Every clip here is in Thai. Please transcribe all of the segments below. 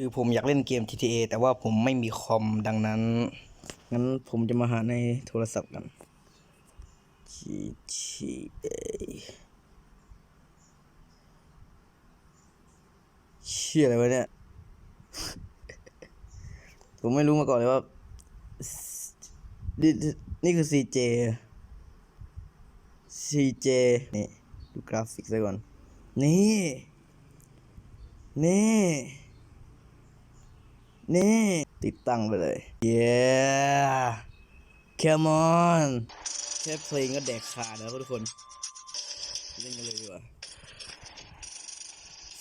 คือผมอยากเล่นเกม GTA แต่ว่าผมไม่มีคอมดังนั้น งั้นผมจะมาหาในโทรศัพท์กัน GTA เชี่ยอะไรวะเนี่ย ผมไม่รู้มาก่อนเลยว่า นี่นี่คือ CJ CJ นี่ ดูกราฟิกซะก่อน นี่ นี่ นี่ ติดตั้งไปเลย yeah come on แค่เพลงก็แดกขาดแล้วทุกคน เล่นกันเลยดีกว่า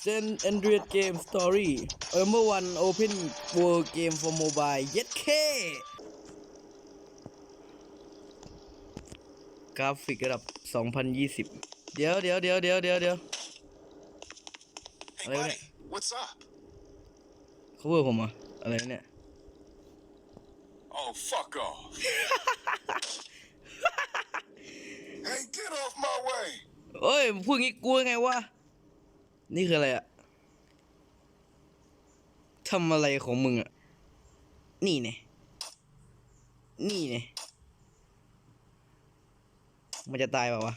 San Andreas Game Story Number One Open World Game for Mobile เย็ดเคกราฟิกระดับ 2020 เดี๋ยวเดี๋ยวเดี๋ยวเดี๋ยวเดี๋ยวเดี๋ยว Hey, Hello buddy, there. what's up? เขาเวอร์ผมเหรอะ อะไรเนี่ย Oh, fuck off. hey, get off my way. เอ้ยพูดงี้กลัวไงวะ นี่คืออะไรอะทำอะไรของมึงอะนี่เนี่ยนี่เนี่ยมันจะตายเปล่าวะ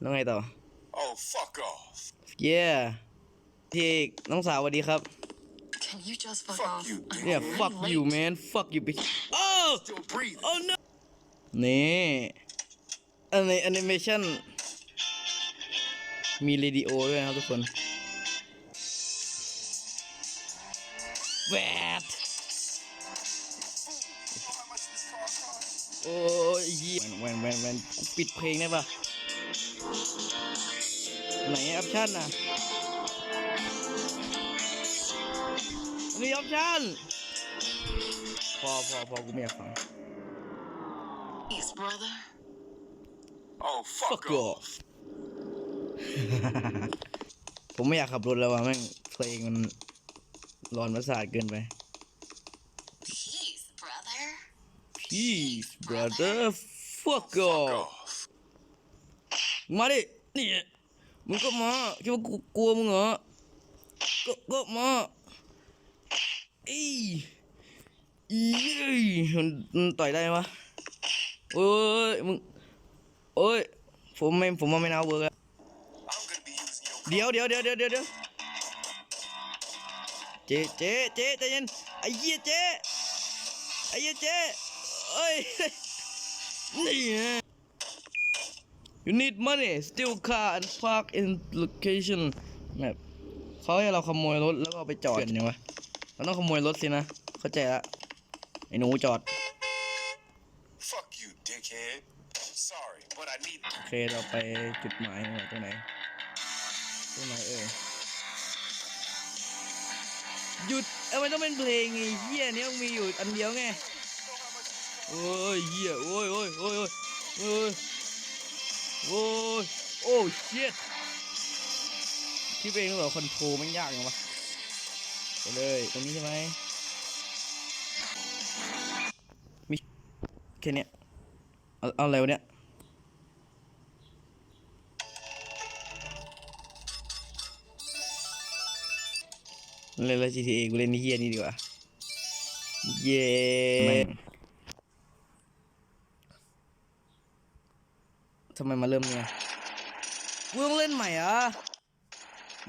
แล้วไงต่อ Oh, fuck off. เย้พี่เอกน้องสาวสวัสดีครับ Can you just fuck, Fuck off? you, I'm เนี่ย already fuck late. you man fuck you bitch โอ้ Still breathing. โอ้ no นี่อันในแอนิเมชันมีเรดิโอด้วยนะครับทุกคนแวด How much this car cost? โอ้ยเหี้ยแวนแวนแวนกูปิดเพลงได้ปะไหนออปชั่นน่ะ มีออปชั่นพอพอพอกูไม่อยากฟัง Please, brother. Oh, fuck, fuck off. off ผมไม่อยากขับรถแล้วว่ะแม่งเพลงมันร้อนประสาทเกินไป Peace, brother. Peace brother fuck Fuck off off. มาดิ นี่ มึงก็มาคิดว่ากูกลัวมึงเหรอ ก็ก็มา อีอีมันต่อยได้ไหมวะโอ้ยมึงโอ้ยผมไม่ผมว่าไม่น่าเวิร์กเดี๋ยวเดี๋ยวเดี๋ยวเดี๋ยวเดี๋ยวเดียวเจ๊เจ๊เจ๊ใจเย็นไอ้เหี้ยเจ๊ไอ้เหี้ยเจ๊เอ้ยนี่ไง You need money steal car and park in location แบบเขาให้เราขโมยรถแล้วก็ไปจอดยังวะ เราต้องขโมยรถสินะ เข้าใจละไอ้หนูจอด Fuck you, dickhead. Sorry, but I need. โอเคเราไปจุดหมายหน่อยตรงไหนตรงไหนเอ่ยหยุดเอาไม่ต้องเป็นเพลงไอ้เหี้ยเนี้ยมีอยู่อันเดียวไงโอ้ยเหี้ยโอ้ยโอ้ยโอ้ยโอ้ยโอ้ยโอ้ยโอ้เชิดคิดเองหรือเปล่าคอนโทรลมันยากจังวะ ไปเลย ตรงนี้ใช่ไหมมีแค่นี้เอาเอาอะไรวเนี่ยเล่นแล้ว GTA กูเล่นนี่เฮียนี่ดีกว่า เย้ทำไมมาเริ่มเนี่ยกูต้องเล่นใหม่อะ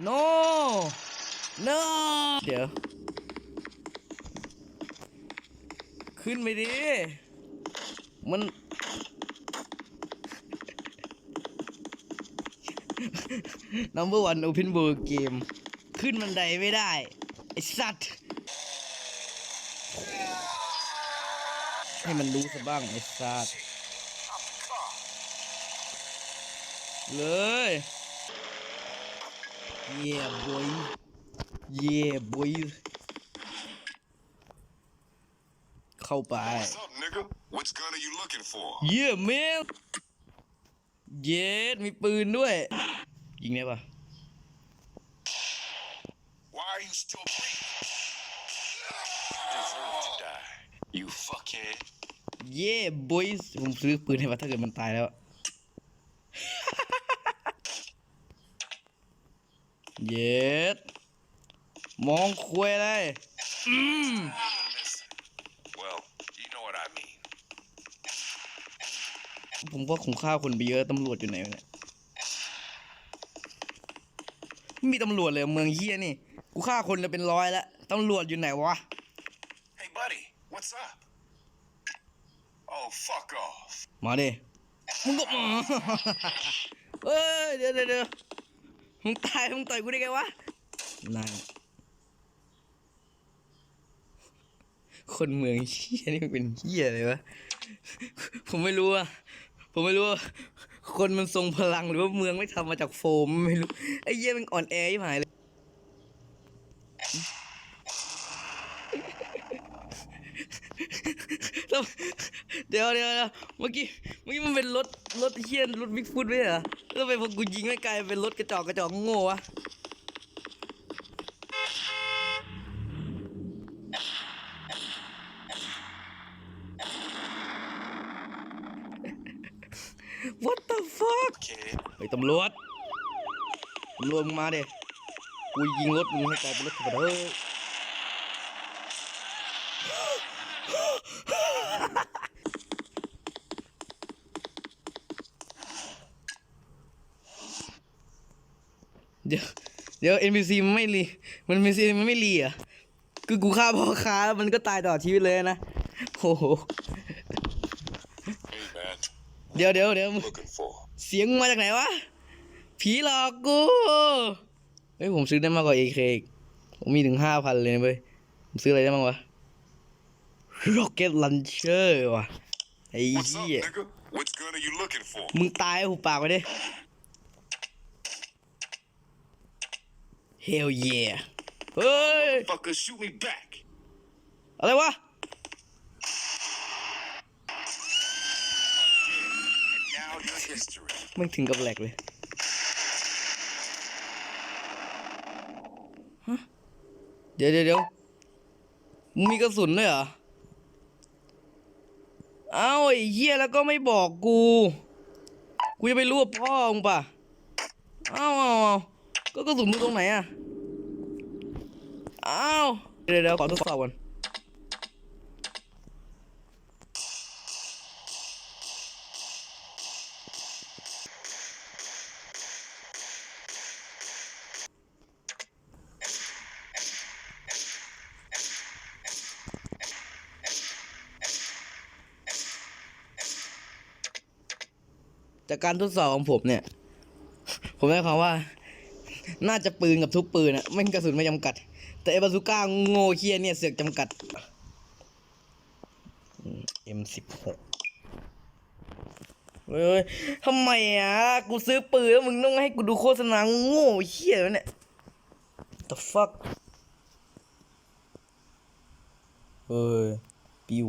no no เดี๋ยว ขึ้นไปดิ มัน number one open world game ขึ้นบันไดไม่ได้ ไอ้สัตว์ ให้มันรู้ซะบ้าง ไอ้สัตว์ เลย เย่บอยเย่ บอยเข้าไป What's up, nigga? Which gun are you looking for? เย่แมนเย็ดมีปืนด้วย ยิงได้ปะ Why are you still breathing? You deserve to die. You fuckhead. เย่บอยผมซื้อปืนให้มาถ้าเกิดมันตายแล้ว เย็ด มองคุยอะไรอืม Listen. Well, you know what I mean. ผมว่าคงฆ่าคนไปเยอะตำรวจอยู่ไหนวะเนี่ยไม่มีตำรวจเลยเมืองเฮียนี่กูฆ่าคนเลยเป็นร้อยแล้วตำรวจอยู่ไหนวะ Hey, buddy, what's up? Oh, fuck off. มาดิมึงก็มา เอ้ยเดี๋ยวเดี๋ยวเดี๋ยวมึงตายมึงต่อยกูได้ไงวะนาย คนเมืองเฮียนี่มันเป็นเฮียอะไรวะ ผมไม่รู้อะผมไม่รู้ว่าคนมันทรงพลังหรือว่าเมืองไม่ทำมาจากโฟมไม่รู้ไอ้เหี้ยมันอ่อนแอยิ่หายเลยเดี๋ยวเดี๋ยวเมื่อกี้เมื่อกี้มันเป็นรถรถเฮียนรถบิ๊กฟุตไหมเหรอแล้วไปพอกูยิงไม่ไกลเป็นรถกระจอกกระจอกโง่วะวัต the fuck Kid. ไอ้ตำรวจตำรวจมึงมาเด็กูยิงรถมึงให้กลายเป็นรถธรรมดาเฮ้ยเดี๋ยวเดี๋ยว NPC มันไม่รีมัน NPC มันไม่รีอะคือกูฆ่าพ่อค้าแล้วมันก็ตายตลอดชีวิตเลยนะโอ้โห Hey, man. เดี๋ยวเดี๋ยวเดี๋ยว Looking for. เสียงมาจากไหนวะ ผีหลอกกู เฮ้ย ผมซื้อได้มากกว่า AK อีกผมมีถึงห้าพันเลยนะเว้ย ผมซื้ออะไรได้บ้างวะ Rocket Launcher ว่ะ ไอ้ What's up, เหี้ย nigga? Which gun are you looking for? มึงตายหูปากไปดิ Hell yeah เฮ้ย Fucker, shoot me back. อะไรวะ Now your history. ไม่ถึงกับแหลกเลยฮะเดี๋ยวเดี๋ยวเดี๋ยวมึงมีกระสุนด้วยเหรอ เอ้าไอ้เหี้ยแล้วก็ไม่บอกกู กูจะไปรู้ว่าพ่อมึงป่ะเอ้าเอ้าเอ้าก็กระสุนมึงตรงไหนอะเอ้าเดี๋ยวเดี๋ยวขอทดสอบก่อน จากการทดสอบของผมเนี่ย ผมได้ความว่า น่าจะปืนกับทุกปืนอะไม่กระสุนไม่จำกัด แต่ไอ้บาซูก้าโง่เคียเนี่ยเสือกจำกัดเอ็มสิบหกเฮ้ยทำไมอะ กูซื้อปืนแล้วมึงต้องให้กูดูโฆษณาโง่เคียวะเนี่ย the fuck เฮ้ยปิว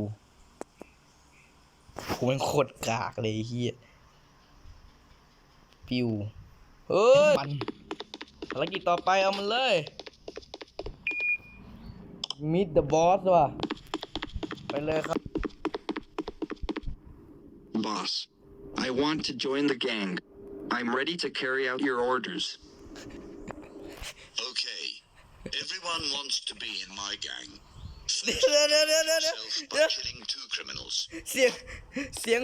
กูเป็นโคตรกากเลยเฮีย ปิว เฮ้ยปันภารกิจต่อไปเอามันเลย Meet the boss ว่ะ ไปเลยครับ Boss, I want to join the gang. I'm ready to carry out your orders. Okay, everyone wants to be in my gang. เดี๋ยวเดี๋ยวเดี๋ยวเดี๋ยวเดี๋ยว Yourself เดี๋ยว by killing two criminals. เสียง เสียง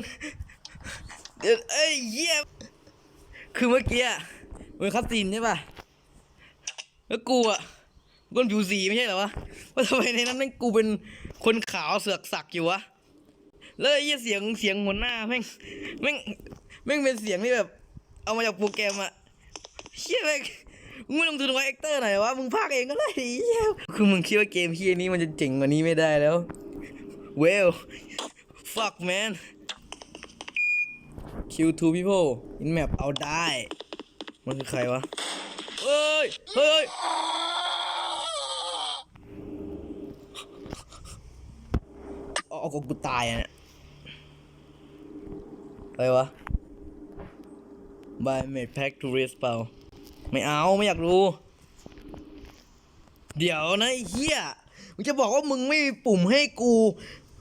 เดี๋ยวเอ้ยเยี่ย คือเมื่อกี้อะมันคัสซีนใช่ป่ะ แล้วกูอะคนผิวสีไม่ใช่เหรอวะ ว่าทำไมในนั้นแม่งกูเป็นคนขาวเสือกสักอยู่วะ แล้วไอ้เหี้ยเสียงเสียงหัวหน้าแม่งแม่งแม่งเป็นเสียงที่แบบ เอามาจากโปรแกรมอะเฮียแม่งมึงลงทุนไว้เอ็กเตอร์หน่อยวะมึงพากเองก็ได้ไอ้เฮียคือมึงคิดว่าเกมเฮียนี้มันจะเจ๋งกว่านี้ไม่ได้แล้ว well fuck man kill two people in map เอาได้ มันคือใครวะ เฮ้ย เฮ้ย เอาเอากูตายอะเนี่ยอะไรวะ by made pack to race เปล่า ไม่เอาไม่อยากรู้ เดี๋ยวนะไอ้เหี้ยมึงจะบอกว่ามึงไม่มีปุ่มให้กู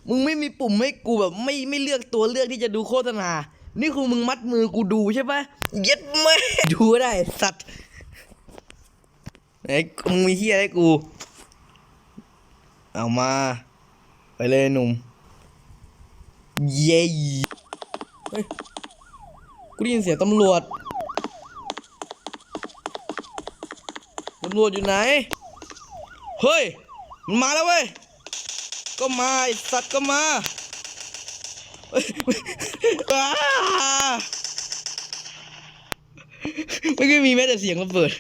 มึงไม่มีปุ่มให้กูแบบไม่ไม่เลือกตัวเลือกที่จะดูโฆษณา นี่คือมึงมัดมือกูดูใช่ปะเย็ดไม่ดูก็ได้สัตว์ไอ้มึงมีเหี้ยให้กู เอามา ไปเลยหนุ่ม เย้เฮ้ยกูได้ยินเสียงตำรวจ ตำรวจอยู่ไหน เฮ้ย มันมาแล้วเว้ย ก็มาไอสัตว์ก็มาเฮ้ยอ้า ไม่เคยมีแม้แต่เสียงระเบิด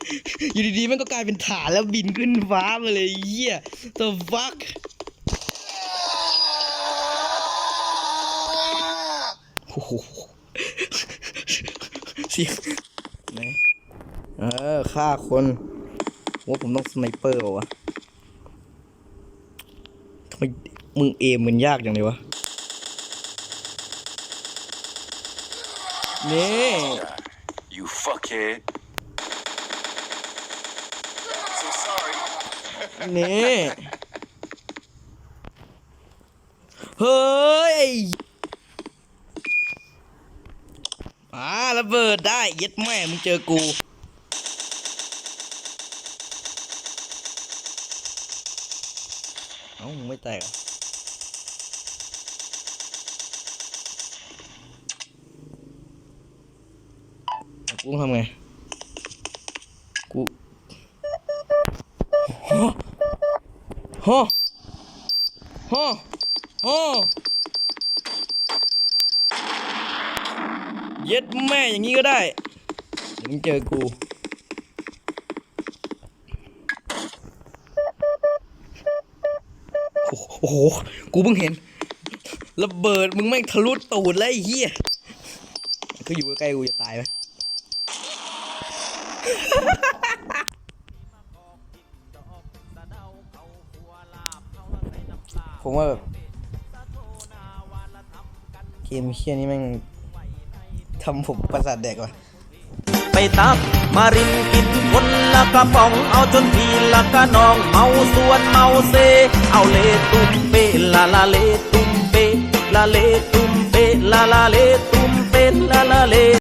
อยู่ดีๆ มันก็กลายเป็นฐานแล้วบินขึ้นฟ้ามาเลยเหี้ย the fuck โอ้โหเสียงไหนเออฆ่าคนว่าผมต้องสไนเปอร์วะทำไมมึงเอมมันยากอย่างเลยวะ นี่ You fuckhead. So sorry. นี่ เฮ้ยอ่าระเบิดได้เย็ดแม่มึงเจอกูเอ้ามึงไม่แตกเหรอแกูต้องทำไง กูฮะฮะฮะฮะเย็ดแม่อย่างนี้ก็ได้เดี๋ยวมึงเจอกูโอ้โห กูเพิ่งเห็นระเบิดมึงแม่งทะลุตูดแล้วไอ้เหี้ยก็อยู่ใกล้กูจะตายไหม ผมว่าแบบเกมเคียนี่แม่งทำผมประสาทแดกว่ะไปตักมารินกินคนละกระป๋องเอาจนพีละกระนองเมาส่วนเมาเซ เอาเลตุ้มเปลาลาเลตุ้มเปลาเลตุ้มเปลาลาเลตุ้มเปลาลาเล